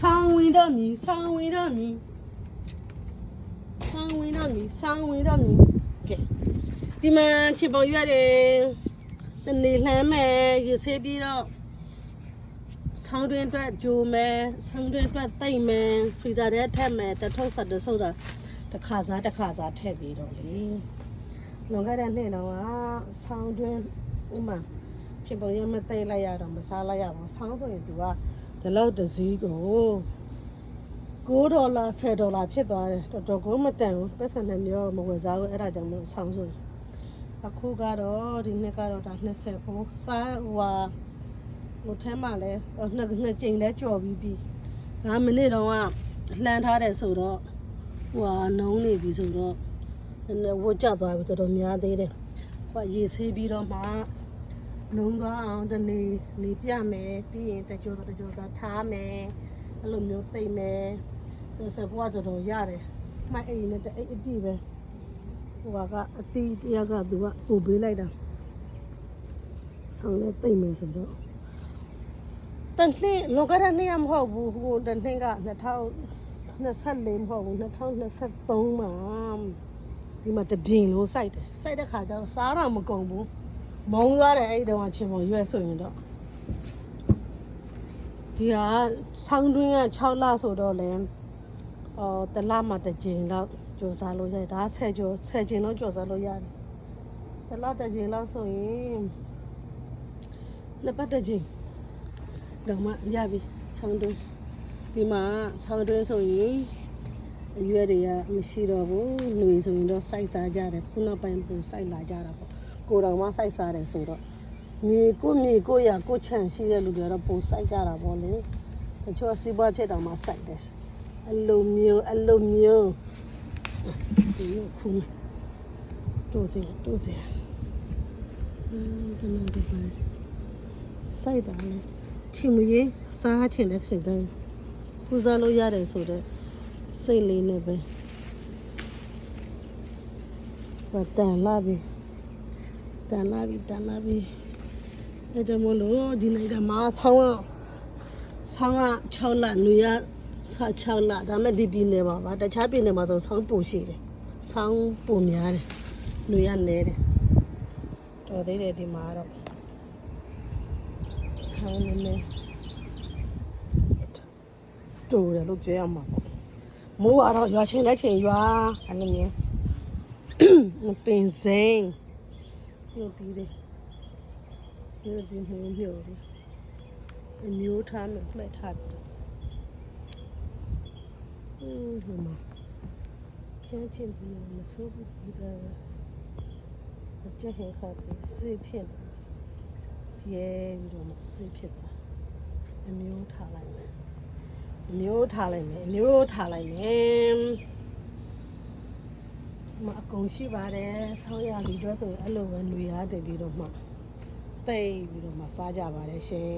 ဆောင်းဝင်တော့မီဆောင်းဝင်တော့မီဆောင်းဝင်တော့မီဆောင်းဝင်တော့မီကဲဒီမှာချစ်ပေါ်ရတယ်တနေ့လှမ်းမယ်ရစေးပြီးတော့ဆောင်းတွင်းအတွက်ဂျိုမယ်ဆောင်းတွင်းအတွက်တိတ်မယ်ဖရီဇာထဲထည့်မယ်တထုပ်ဖတ်တဆုပ်တာတစ်ခါစားတစ်ခါစားထည့်ပြီးတော့လေလွန်ခဲ့တဲ့နှစ်တော့ကဆောင်းတွင်းဥမာချစ်ပေါ်ရမတိတ်လိုက်ရတော့မစားလိုက်ရဘူးဆောင်းဆိုရင်သူက ဒီလောက်တစ်စည်းကို9ဒေါ်လာ10ဒေါ်လာဖြစ်သွားတယ်တော်တော်ကိုမတန်ဘူးပတ်စံနဲ့မျိုးမဝယ်စားဘူးအဲ့ဒါကြောင့်မို့ဆောင်းဆိုရင်အခုကတော့ဒီနှစ်ကတော့ဒါ20ဟိုစားဟိုဟာဟိုထဲမှာလဲနှစ်နှစ်ကြိမ်လဲကြော်ပြီးပြီ9မိနစ်တော့ကလှမ်းထားတယ်ဆိုတော့ဟိုဟာနုံးနေပြီဆိုတော့နည်းနည်းဝတ်ကျသွားပြီတော်တော်များသေးတယ်ဟိုရေဆေးပြီးတော့မှ လုံးကောင်းအောင်တနေ့နေပြမယ်ပြီးရင်တကြောတကြောသာထားမယ်အဲ့လိုမျိုးသိမ့်မယ်ဒါစပွားတော်တော်ရတယ်မှအိမ်နဲ့တအိတ်အပြည့်ပဲဟိုကအတီးတရားကသူကပို့ပေးလိုက်တာဆောင်လဲသိမ့်မယ်ဆိုတော့တန်နှင်းလောကရနှစ်ရမဟုတ်ဘူးဟိုတန်နှင်းက2024မဟုတ်ဘူး2023မှာဒီမှာတပြင်းလို့စိုက်တယ်စိုက်တဲ့ခါကျတော့စားတော့မကုန်ဘူး မုံသွားတယ်အဲ့ဒီတော့ချင်းပုံရွက်ဆိုရင်တော့ဒီဟာဆောင်းတွင်းက6လဆိုတော့လဲအော်တလမှတစ်ကြိမ်လောက်ကြော်စားလို့ရတယ်ဒါ10ကြော်10ကြိမ်လောက်ကြော်စားလို့ရတယ်တလတစ်ကြိမ်လောက်ဆိုရင်လက်ပတ်တစ်ကြိမ်တော့မှရပြီဆောင်းတွင်းဒီမှာဆောင်းတွင်းဆိုရင်အရွယ်တွေကမရှိတော့ဘူးຫນွေဆိုရင်တော့စိုက်စားကြတယ်ခုနောက်ပိုင်းပူစိုက်လာကြတာပေါ့ ကိုယ်တော်မှစိုက်စားတယ်ဆိုတော့မြေကိုမြေကိုရကိုချန့်ရှိတဲ့လူတွေကတော့ပုံစိုက်ကြတာပေါ့လေတချို့စီးပွားဖြစ်တော့မှစိုက်တယ်အလိုမျိုးအလိုမျိုးဒီခုတို့စီတို့စီအင်းတနင်္ဂနွေပိုင်းစိုက်တာလေချင်းမကြီးစားချင်တဲ့ခေတ်စားပူစားလို့ရတယ်ဆိုတော့စိတ်လေးနဲ့ပဲဘာတန်လာပြီ တန်လာပြီတန်လာပြီအဲ့ဒါမလို့ဒီနိုင်ငံမှာဆောင်းကဆောင်းက6လနွေရဆ6လဒါမဲ့ဒီပြည်နယ်မှာပါတခြားပြည်နယ်မှာဆိုဆောင်းပိုရှိတယ်ဆောင်းပိုများတယ်နွေရနဲတယ်တော်သေးတယ်ဒီမှာတော့ဆောင်းနည်းနည်းတူတယ်လို့ပြောရမှာပေါ့မိုးကတော့ရွာချင်းလက်ချင်းရွာအဲ့လိုမျိုးပင်စိမ်း ပြုတ်ပြီးတယ်ပြုတ်ပြီးမှုံပြုတ်တယ်အမျိုးထားနဲ့မှတ်ထားတယ်အင်းဟိုမှာကျန်းချင်းပြီးမဆိုးဘူးဒီကအကျဟင်ခါပြီးစေးဖြစ်တယ်ရဲပြီးတော့မစေးဖြစ်တာအမျိုးထားလိုက်မယ်အမျိုးထားလိုက်မယ်အမျိုးထားလိုက်မယ် မအကုန်ရှိပါတယ်ဆောင်းရလီတော့ဆိုရင်အဲ့လိုပဲຫນွေရတယ်ဒီတော့မှတိတ်ပြီးတော့မှစားကြပါတယ်ရှင်